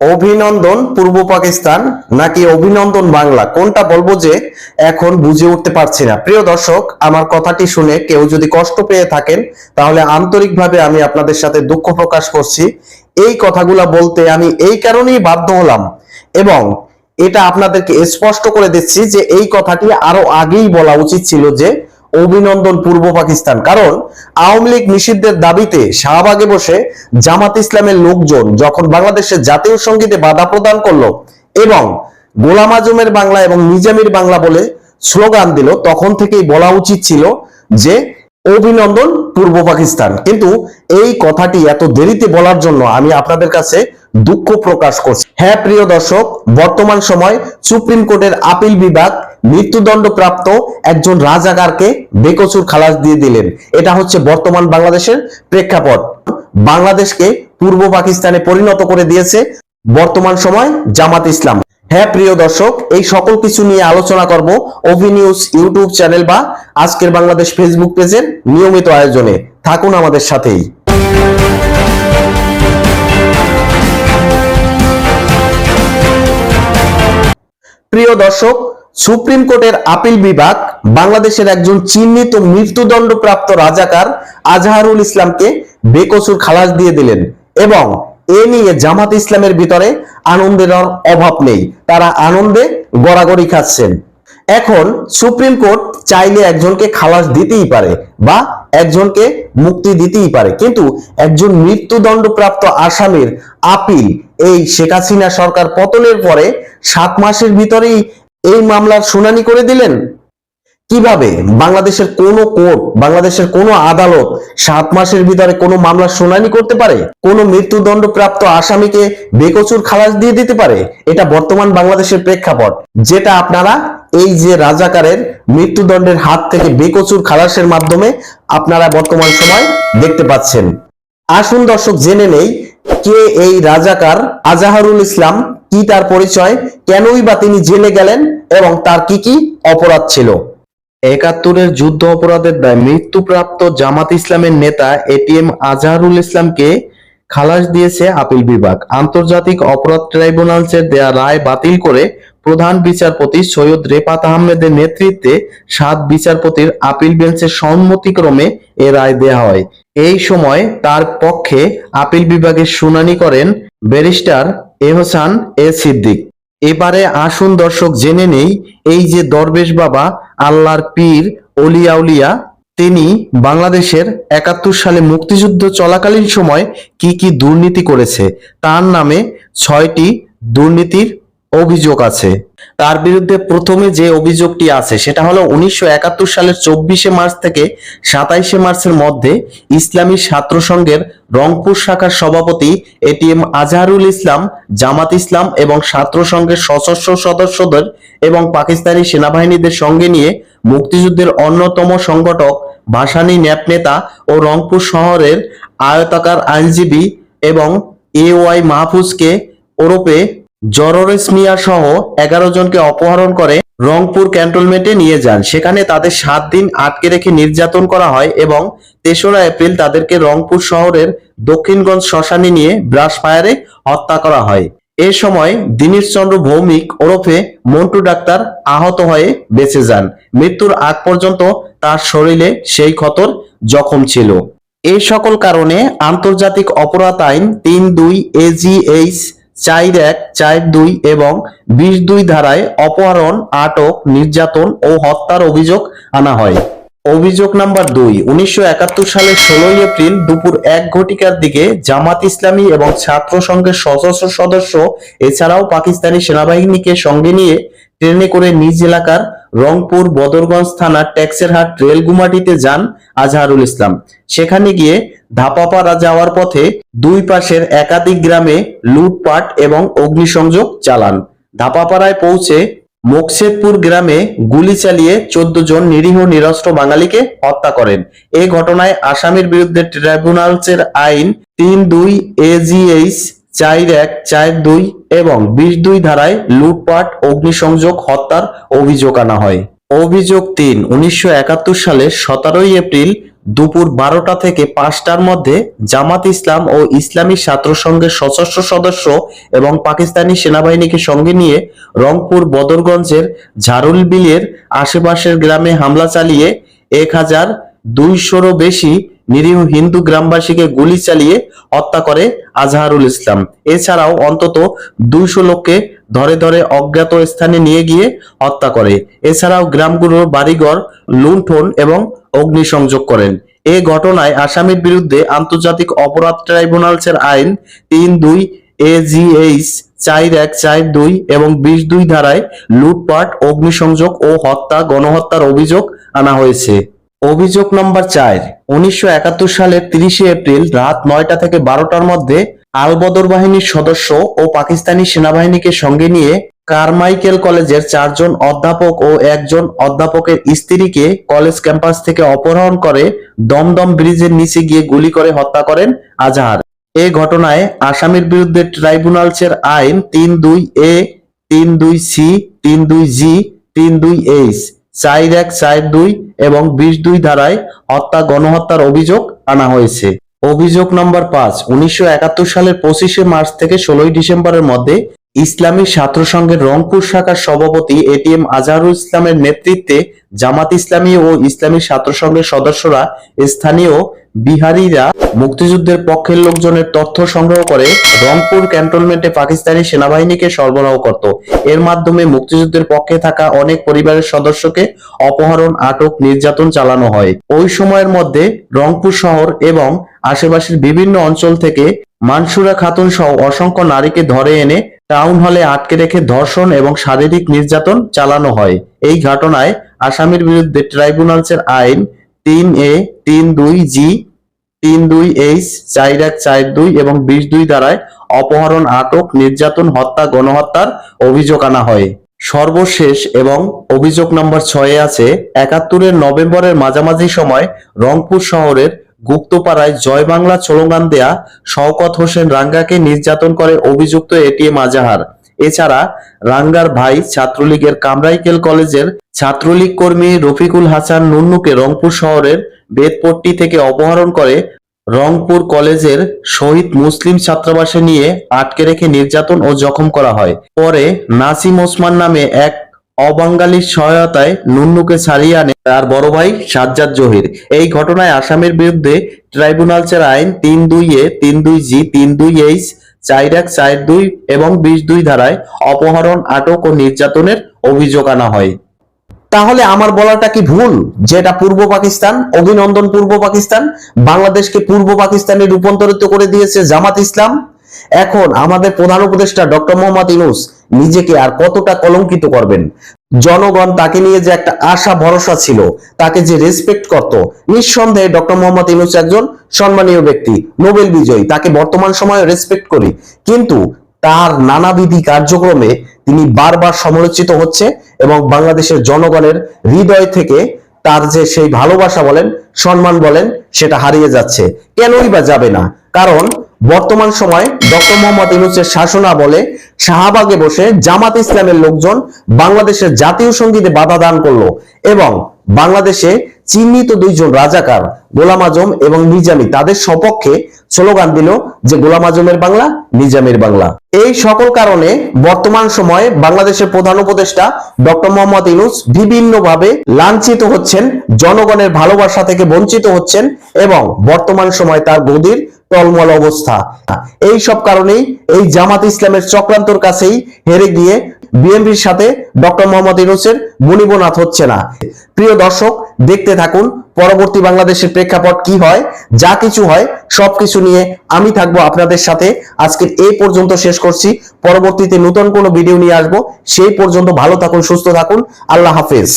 অভিনন্দন পূর্ব পাকিস্তান নাকি অভিনন্দন বাংলা? কোনটা বলব যে এখন বুঝে উঠতে পারছি না। প্রিয় দর্শক, আমার কথাটি শুনে কেউ যদি কষ্ট পেয়ে থাকেন, তাহলে আন্তরিকভাবে আমি আপনাদের সাথে দুঃখ প্রকাশ করছি। এই কথাগুলা বলতে আমি এই কারণেই বাধ্য হলাম এবং এটা আপনাদেরকে স্পষ্ট করে দিচ্ছি যে এই কথাটি আরও আগেই বলা উচিত ছিল যে অভিনন্দন পূর্ব পাকিস্তান। কারণ আওয়ামী লীগ নিষিদ্ধের দাবিতে শাহবাগে বসে জামাত ইসলামের লোকজন যখন বাংলাদেশের জাতীয় সঙ্গীতে বাধা প্রদান করল এবং গোলাম আজমের বাংলা এবং নিজামির বাংলা বলে স্লোগান দিল, তখন থেকেই বলা উচিত ছিল যে অভিনন্দন পূর্ব পাকিস্তান। কিন্তু এই কথাটি এত দেরিতে বলার জন্য আমি আপনাদের কাছে দুঃখ প্রকাশ করছে। হ্যাঁ প্রিয় দর্শক, বর্তমান সময় সুপ্রিম কোর্টের আপিল বিভাগ মৃত্যুদণ্ড প্রাপ্ত একজন রাজাকারকে বেকসুর খালাস দিয়ে দিলেন। এটা হচ্ছে বর্তমান বাংলাদেশের প্রেক্ষাপট। বাংলাদেশকে পূর্ব পাকিস্তানে পরিণত করে দিয়েছে বর্তমান সময় জামাত ইসলাম। হ্যাঁ প্রিয় দর্শক, এই সকল কিছু নিয়ে আলোচনা করব অভি নিউজ ইউটিউব চ্যানেল বা আজকের বাংলাদেশ ফেসবুক পেজের নিয়মিত আয়োজনে। থাকুন আমাদের সাথেই। প্রিয় দর্শক, সুপ্রিম কোর্টের আপিল বিভাগ বাংলাদেশের একজন চিহ্নিত মৃত্যুদণ্ডপ্রাপ্ত রাজাকার আজহারুল ইসলামকে বেকসুর খালাস দিয়ে দিলেন এবং এ নিয়ে জামাত ইসলামের ভিতরে আনন্দের অভাব নেই। তারা আনন্দে গড়াগড়ি খাচ্ছেন। এখন সুপ্রিম কোর্ট চাইলে একজনকে খালাস দিতেই পারে বা একজনকে মুক্তি দিতেই পারে। কিন্তু একজন মৃত্যুদণ্ডপ্রাপ্ত আসামির আপিল এই শেখ হাসিনা সরকার পতনের পরে সাত মাসের ভিতরেই এই মামলার শুনানি করে দিলেন? কীভাবে? বাংলাদেশের কোন কোর্ট, বাংলাদেশের কোন আদালত সাত মাসের ভিতরে কোনো মামলার শুনানি করতে পারে? কোন মৃত্যুদণ্ডপ্রাপ্ত আসামিকে বেকসুর খালাস দিয়ে দিতে পারে? এটা বর্তমান বাংলাদেশের প্রেক্ষাপট। যেটা আপনারা এই যে রাজাকারের মৃত্যুদণ্ডের হাত থেকে বেকসুর খালাসের মাধ্যমে আপনারা বর্তমান সময় দেখতে পাচ্ছেন। আসুন দর্শক, জেনে নেই কে এই রাজাকার আজাহারুল ইসলাম, কি তার পরিচয়, কেনই বা তিনি জেলে গেলেন এবং তার কি কি অপরাধ ছিল? একাত্তরের যুদ্ধ অপরাধের দায় মৃত্যুপ্রাপ্ত জামাত ইসলামের নেতা এটিএম আজহারুল ইসলামকে খালাস দিয়েছে আপিল বিভাগ। আন্তর্জাতিক অপরাধ ট্রাইব্যুনালসের দেয়া রায় বাতিল করে প্রধান বিচারপতি সৈয়দ রেফাত আহমেদের নেতৃত্বে সাত বিচারপতির আপিল বেঞ্চের সম্মতিক্রমে এ রায় দেয়া হয়। এই সময় তার পক্ষে আপিল বিভাগের শুনানি করেন ব্যারিস্টার এহসান এ সিদ্দিক। এবারে আসুন দর্শক, জেনে নেই এই যে দরবেশ বাবা, আল্লাহর পীর অলিয়াউলিয়া তিনি বাংলাদেশের একাত্তর সালে মুক্তিযুদ্ধ চলাকালীন সময় কি কি দুর্নীতি করেছে? তার নামে ছয়টি দুর্নীতির অভিযোগ আছে। তার বিরুদ্ধে প্রথমে যে অভিযোগটি আছে, সেটা হলো উনিশশো একাত্তর সালের চব্বিশে মার্চ থেকে সাতাইশে মার্চের মধ্যে ইসলামী ছাত্র সংঘের রংপুর শাখার সভাপতি এটিএম আজহারুল ইসলাম, জামাত ইসলাম এবং ছাত্র সংঘের সশস্ত্র সদস্যদের এবং পাকিস্তানি সেনাবাহিনীদের সঙ্গে নিয়ে মুক্তিযুদ্ধের অন্যতম সংগঠক ভাসানী ন্যাপ নেতা ও রংপুর শহরের আয়তাকার আইনজীবী এবং এ ওয়াই মাহফুজকে ওরফে জররেস মিয়া সহ এগারো জনকে অপহরণ করে রংপুর ক্যান্টনমেন্টে নিয়ে যান। সেখানে তাদের সাত দিন আটকে রেখে নির্যাতন করা হয় এবং তেসরা এপ্রিল তাদেরকে রংপুর শহরের দক্ষিণগঞ্জ শ্মশানে নিয়ে ব্রাশ ফায়ারে হত্যা করা হয়। এ সময় দিনেশ চন্দ্র ভৌমিক ওরফে মন্টু ডাক্তার আহত হয়ে বেঁচে যান। মৃত্যুর আগ পর্যন্ত তার শরীরে সেই ক্ষতর জখম ছিল। এই সকল কারণে আন্তর্জাতিক অপরাধ আইন তিন দুই এজিএইচ চার এক চার দুই এবং বিশ দুই ধারায় অপহরণ, আটক, নির্যাতন ও হত্যার অভিযোগ আনা হয়। অভিযোগ নাম্বার দুই, উনিশশো সালের ষোলোই এপ্রিল দুপুর এক ঘটিকার দিকে জামাত ইসলামী এবং ছাত্র সংঘের সশস্ত্র সদস্য, এছাড়াও পাকিস্তানি সেনাবাহিনীকে সঙ্গে নিয়ে ট্রেনে করে নিজ এলাকার রংপুর বদরগঞ্জ থানার ট্যাক্সের হাট রেলগুমাটিতে যান আজহারুল ইসলাম। সেখানে গিয়ে ধাপাপাড়া যাওয়ার পথে দুই পাশের একাধিক গ্রামে লুটপাট এবং অগ্নিসংযোগ চালান। ধাপাপাড়ায় পৌঁছে মোকসেদপুর গ্রামে গুলি চালিয়ে চোদ্দ জন নিরীহ নিরস্ত্র বাঙালিকে হত্যা করেন। এ ঘটনায় আসামির বিরুদ্ধে ট্রাইব্যুনালসের আইন তিন দুই এজিএইচ চার এক চার দুই এবং বিশ দুই ধারায় লুটপাট, অগ্নিসংযোগ, হত্যার অভিযোগ আনা হয়। অভিযোগ তিন, উনিশশো সালের সতেরোই এপ্রিল দুপুর বারোটা থেকে পাঁচটার মধ্যে জামাত ইসলাম ও ইসলামী ছাত্র সংঘের সশস্ত্র সদস্য এবং পাকিস্তানি সেনাবাহিনীকে সঙ্গে নিয়ে রংপুর বদরগঞ্জের ঝারুল বিলের আশেপাশের গ্রামে হামলা চালিয়ে এক হাজার দুইশোরও বেশি নিরীহ হিন্দু গ্রামবাসীকে গুলি চালিয়ে হত্যা করে আজহারুল ইসলাম। এছাড়াও অন্তত দুইশো লোককে ধরে ধরে অজ্ঞাত স্থানে নিয়ে গিয়ে হত্যা করে। এছাড়াও গ্রামগুলোর বাড়িঘর, লুণ্ঠন এবং অগ্নিসংযোগ করেন। এ ঘটনায় আসামির বিরুদ্ধে আন্তর্জাতিক অপরাধ ট্রাইব্যুনালসের আইন তিন দুই এজিএইচ চার এক, চার দুই এবং বিশ দুই ধারায় লুটপাট, অগ্নিসংযোগ ও হত্যা, গণহত্যার অভিযোগ আনা হয়েছে। অভিযোগ নম্বর চার, উনিশশো একাত্তর সালের তিরিশে এপ্রিল রাত নয়টা থেকে বারোটার মধ্যে আলবদর বাহিনীর সদস্য ও পাকিস্তানি সেনাবাহিনীকে সঙ্গে নিয়ে কারমাইকেল কলেজের চারজন অধ্যাপক ও একজন অধ্যাপকের স্ত্রীকে কলেজ ক্যাম্পাস থেকে অপহরণ করে দমদম ব্রিজের নিচে গিয়ে গুলি করে হত্যা করেন আজহার। এ ঘটনায় আসামির বিরুদ্ধে ট্রাইব্যুনালসের আইন তিন দুই এ, তিন দুই সি, তিন দুই জি, তিন দুই এইচ। চার এক, চার দুই এবং বিশ দুই ধারায় হত্যা, গণহত্যার অভিযোগ আনা হয়েছে। অভিযোগ নম্বর পাঁচ, উনিশশো সালের পঁচিশে মার্চ থেকে ষোলোই ডিসেম্বরের মধ্যে ইসলামী ছাত্র সংঘের রংপুর শাখার সভাপতি এটিএম আজহারুল ইসলামের নেতৃত্বে জামাত ইসলামী ও ইসলামী ছাত্র সংঘের সদস্যরা স্থানীয় বিহারীরা মুক্তিযুদ্ধের পক্ষের লোকজনের তথ্য সংগ্রহ করে রংপুর ক্যান্টনমেন্টে পাকিস্তানি সেনাবাহিনীকে সরবরাহ করত। এর মাধ্যমে মুক্তিযুদ্ধের পক্ষে থাকা অনেক পরিবারের সদস্যকে অপহরণ, আটক, নির্যাতন চালানো হয়। ওই সময়ের মধ্যে রংপুর শহর এবং আশেপাশের বিভিন্ন অঞ্চল থেকে মানসুরা খাতুন সহ অসংখ্য নারীকে ধরে এনে টাউন হলে আটকে রেখে ধর্ষণ এবং শারীরিক নির্যাতন চালানো হয়। এই ঘটনায় আসামির বিরুদ্ধে ট্রাইব্যুনালসের আইন তিন এ, তিন দুই, জি, তিন দুই, এইচ, চার এক, চার দুই এবং বিশ দুই দ্বারায় অপহরণ, আটক, নির্যাতন, হত্যা, গণহত্যার অভিযোগ আনা হয়। সর্বশেষ এবং অভিযোগ নম্বর ছয়ে আছে, একাত্তরের নভেম্বরের মাঝামাঝি সময় রংপুর শহরের গুপ্তপাড়ায় জয় বাংলা স্লোগান দেয়া শওকত হোসেন রাঙ্গাকে নির্যাতন করে অভিযুক্ত এটিএম আজাহার। এছাড়া রাঙ্গার ভাই ছাত্রলীগের কামরাইকেল কলেজের ছাত্রলীগ কর্মী রফিকুল হাসান নুন্নুকে রংপুর শহরের বেদপট্টি থেকে অপহরণ করে রংপুর কলেজের শহীদ মুসলিম ছাত্রাবাসে নিয়ে আটকে রেখে নির্যাতন ও জখম করা হয়। পরে নাসিম ওসমান নামে এক অবাঙ্গালির সহায়তায় নুন্নুকে ছাড়িয়ে আনে তার বড় ভাই সাজ্জাদ জহির। এই ঘটনায় আসামের বিরুদ্ধে ট্রাইব্যুনালসের আইন তিন দুই এ, তিন দুই জি, তিন দুই এইচ চার এক, চার দুই এবং বিশ দুই ধারায় অপহরণ, আটক ও নির্যাতনের অভিযোগ আনা হয়। তাহলে আমার বলাটা কি ভুল? যে এটা পূর্ব পাকিস্তান, অভিনন্দন পূর্ব পাকিস্তান, বাংলাদেশকে পূর্ব পাকিস্তানে রূপান্তরিত করে দিয়েছে জামাত ইসলাম। এখন আমাদের প্রধান উপদেষ্টা ডক্টর মোহাম্মদ ইউনুস নিজেকে আর কতটা কলঙ্কিত করবেন? জনগণ তাকে নিয়ে যে একটা আশা, ভরসা ছিল, তাকে যে রেসপেক্ট করত, নিঃসন্দেহে ডক্টর মোহাম্মদ ইউনুস একজন সম্মানীয় ব্যক্তি, নোবেল বিজয়ী, তাকে বর্তমান সময়ে রেসপেক্ট করি। কিন্তু তার নানাবিধি কার্যক্রমে তিনি বারবার সমালোচিত হচ্ছে এবং বাংলাদেশের জনগণের হৃদয় থেকে তার যে সেই ভালোবাসা বলেন, সম্মান বলেন, সেটা হারিয়ে যাচ্ছে। কেনই বা যাবে না? কারণ বর্তমান সময় ডক্টর মোহাম্মদ ইউনুসের শাসনা বলে শাহবাগে বসে জামাত ইসলামের লোকজন বাংলাদেশের জাতীয় সঙ্গীতে বাধা দান করল এবং বাংলাদেশে চিহ্নিত দুইজন রাজাকার, গোলাম আজম এবং নিজামী, তাদের সপক্ষে স্লোগান দিল যে গোলাম আজমের বাংলা, নিজামের বাংলা। এই সকল কারণে বর্তমান সময়ে বাংলাদেশের প্রধান উপদেষ্টা ডক্টর মোহাম্মদ ইউনুস বিভিন্নভাবে লাঞ্ছিত হচ্ছেন, জনগণের ভালোবাসা থেকে বঞ্চিত হচ্ছেন এবং বর্তমান সময় তার গদির টলমল অবস্থা। এই সব কারণেই এই জামাত ইসলামের চক্রান্তর কাছেই হেরে গিয়ে বিএনপির সাথে ডক্টর মোহাম্মদ ইউনুসের বনিবনাথ হচ্ছে না। প্রিয় দর্শক, দেখতে থাকুন পরবর্তী বাংলাদেশের প্রেক্ষাপট কি হয়, যা কিছু হয় সবকিছু নিয়ে আমি থাকব আপনাদের সাথে। আজকের এই পর্যন্ত শেষ করছি। পরবর্তীতে নতুন কোনো ভিডিও নিয়ে আসব। সেই পর্যন্ত ভালো থাকুন, সুস্থ থাকুন। আল্লাহ হাফেজ।